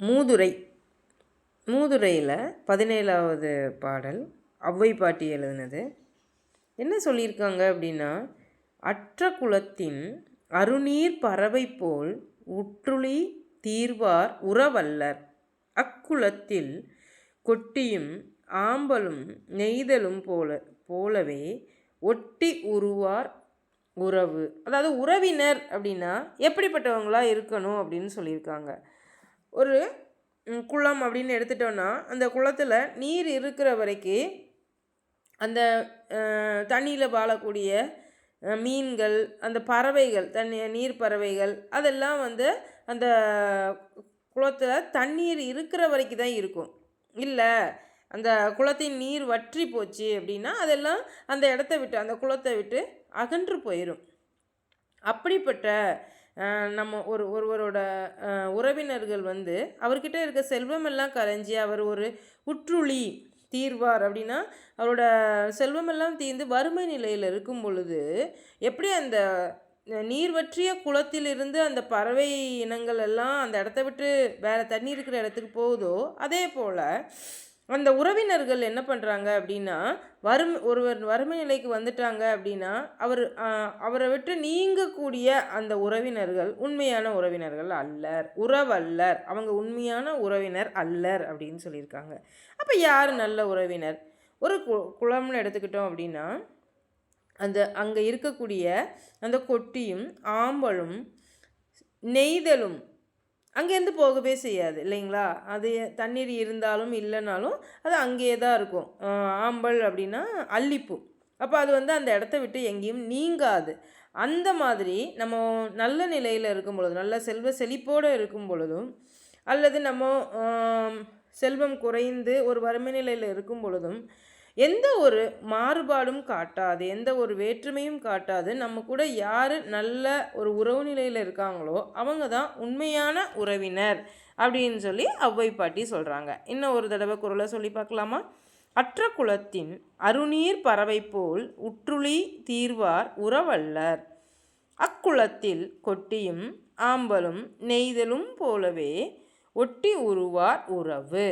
மூதுரை. மூதுரையில் பதினேழாவது பாடல் ஒளவை பாட்டி எழுதினது. என்ன சொல்லியிருக்காங்க அப்படின்னா அற்ற குலத்தின் அருநீர் பறவை போல் உற்றுளி தீர்வார் உறவல்லர். அக்குலத்தில் கொட்டியும் ஆம்பலும் நெய்தலும் போல போலவே ஒட்டி உருவார் உறவு. அதாவது உறவினர் அப்படின்னா எப்படிப்பட்டவங்களா இருக்கணும் அப்படின்னு சொல்லியிருக்காங்க. ஒரு குளம் அப்படின்னு எடுத்துட்டோன்னா அந்த குளத்தில் நீர் இருக்கிற வரைக்கும் அந்த தண்ணியில் வாழக்கூடிய மீன்கள் அந்த பறவைகள் தண்ணி நீர் பறவைகள் அதெல்லாம் வந்து அந்த குளத்தில் தண்ணீர் இருக்கிற வரைக்கும் தான் இருக்கும். இல்லை அந்த குளத்தின் நீர் வற்றி போச்சு அப்படின்னா அதெல்லாம் அந்த இடத்த விட்டு அந்த குளத்தை விட்டு அகன்று போயிடும் அப்படிப்பட்ட நம்ம ஒரு ஒருவரோட உறவினர்கள் வந்து அவர்கிட்ட இருக்க செல்வமெல்லாம் கரைஞ்சி அவர் ஒரு உற்றுளி தீர்வார் அப்படின்னா அவரோட செல்வமெல்லாம் தீர்ந்து வறுமை நிலையில் இருக்கும் பொழுது எப்படி அந்த நீர் வற்றிய குளத்திலிருந்து அந்த பறவை இனங்கள் எல்லாம் அந்த இடத்த விட்டு வேறு தண்ணி இருக்கிற இடத்துக்கு போகுதோ அதே போல் அந்த உறவினர்கள் என்ன பண்ணுறாங்க அப்படின்னா வறுமை ஒருவர் வறுமை நிலைக்கு வந்துட்டாங்க அப்படின்னா அவர் அவரை விட்டு நீங்கக்கூடிய அந்த உறவினர்கள் உண்மையான உறவினர்கள் அல்லர் உறவல்லர். அவங்க உண்மையான உறவினர் அல்லர் அப்படின்னு சொல்லியிருக்காங்க. அப்போ யார் நல்ல உறவினர்? ஒரு கு குளம்னு எடுத்துக்கிட்டோம் அப்படின்னா அந்த அங்கே இருக்கக்கூடிய அந்த கொட்டியும் ஆம்பலும் நெய்தலும் அங்கேருந்து போகவே செய்யாது இல்லைங்களா? அது தண்ணீர் இருந்தாலும் இல்லைனாலும் அது அங்கேயே தான் இருக்கும். ஆம்பல் அப்படின்னா அல்லிப்பூ அப்போ அது வந்து அந்த இடத்த விட்டு எங்கேயும் நீங்காது. அந்த மாதிரி நம்ம நல்ல நிலையில் இருக்கும் பொழுது நல்ல செல்வ செழிப்போடு இருக்கும் பொழுதும் அல்லது நம்ம செல்வம் குறைந்து ஒரு வறுமை நிலையில் இருக்கும் பொழுதும் எந்த ஒரு மாறுபாடும் காட்டாது எந்த ஒரு வேற்றுமையும் காட்டாது. நம்ம கூட யார் நல்ல ஒரு உறவு நிலையில் இருக்காங்களோ அவங்க தான் உண்மையான உறவினர் அப்படின்னு சொல்லி அவ்வை பாட்டி சொல்கிறாங்க இன்னும் ஒரு தடவை குரலை சொல்லி பார்க்கலாமா? அற்ற குலத்தின் அருநீர் பறவை போல் உற்றுளி தீர்வார் உறவல்லர். அக்குளத்தில் கொட்டியும் ஆம்பலும் நெய்தலும் போலவே ஒட்டி உருவார் உறவு.